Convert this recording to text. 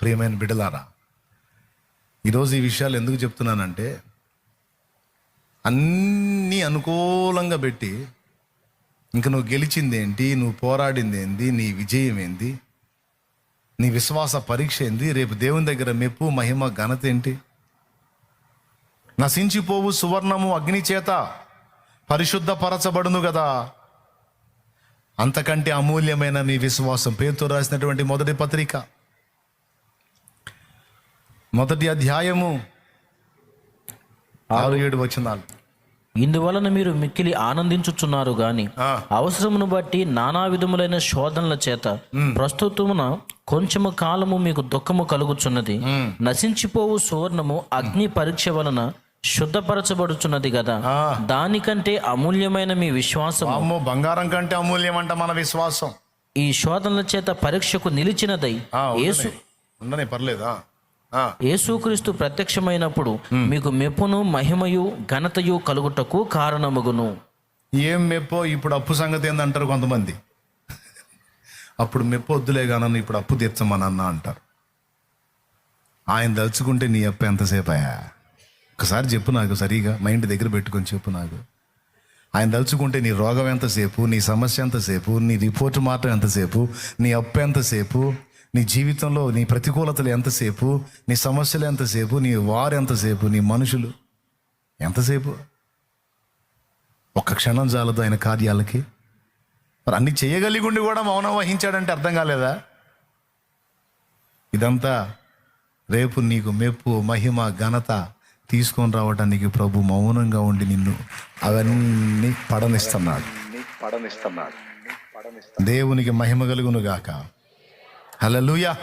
ప్రియమైన బిడ్డలారా ఈరోజు ఈ విషయాలు ఎందుకు చెప్తున్నానంటే అన్నీ అనుకూలంగా పెట్టి ఇంక నువ్వు గెలిచింది ఏంటి నువ్వు పోరాడింది ఏంది నీ విజయం ఏంది నీ విశ్వాస పరీక్ష ఏంది రేపు దేవుని దగ్గర మెప్పు మహిమ ఘనత ఏంటి? నశించిపోవు సువర్ణము అగ్ని చేత పరిశుద్ధపరచబడును కదా అంతకంటే అమూల్యమైన నీ విశ్వాసం. పేరుతో రాసినటువంటి మొదటి పత్రిక. మొదటి అధ్యాయము ఆరు ఏడు వచనాలు. ఇందువలన మీరు మిక్కిలి ఆనందించుచున్నారు గాని. అవసరమును బట్టి నానా విధములైన శోధనల చేత ప్రస్తుతమున కొంచెము కాలము మీకు దుఃఖము కలుగుచున్నది. నశించిపోవు సువర్ణము అగ్ని పరీక్ష వలన శుద్ధపరచబడుచున్నది కదా. దానికంటే అమూల్యమైన మీ విశ్వాసం బంగారం కంటే అమూల్యం అంట మన విశ్వాసం. ఈ శోధనల చేత పరీక్షకు నిలిచినదై యేసు ఉండని. పర్లేదా? యేసుక్రీస్తు ప్రత్యక్షమైనప్పుడు మీకు మెప్పును మహిమయు ఘనతయు కలుగుటకు కారణమగును. ఏం మెప్పో? ఇప్పుడు అప్పు సంగతి ఏందంటారు కొంతమంది. అప్పుడు మెప్పు వద్దులే కానీ ఇప్పుడు అప్పు తీర్చమని అన్న అంటారు. ఆయన దలుచుకుంటే నీ అప్పు ఎంతసేపు అయ్యా ఒకసారి చెప్పు నాకు సరిగా మైండ్ దగ్గర పెట్టుకొని చెప్పు నాకు. ఆయన దలుచుకుంటే నీ రోగం ఎంతసేపు నీ సమస్య ఎంతసేపు నీ రిపోర్ట్ మాత్రం ఎంతసేపు నీ అప్పు ఎంతసేపు? నీ జీవితంలో నీ ప్రతికూలతలు ఎంతసేపు నీ సమస్యలు ఎంతసేపు నీ వారు ఎంతసేపు నీ మనుషులు ఎంతసేపు? ఒక్క క్షణం చాలదు ఆయన కార్యాలకి. మరి అన్ని చేయగలిగి ఉండి కూడా మౌనం వహించాడంటే అర్థం కాలేదా? ఇదంతా రేపు నీకు మెప్పు మహిమ ఘనత తీసుకొని రావడానికి ప్రభు మౌనంగా ఉండి నిన్ను అవన్నీ పడనిస్తున్నాడు. దేవునికి మహిమ కలుగును గాక Hallelujah.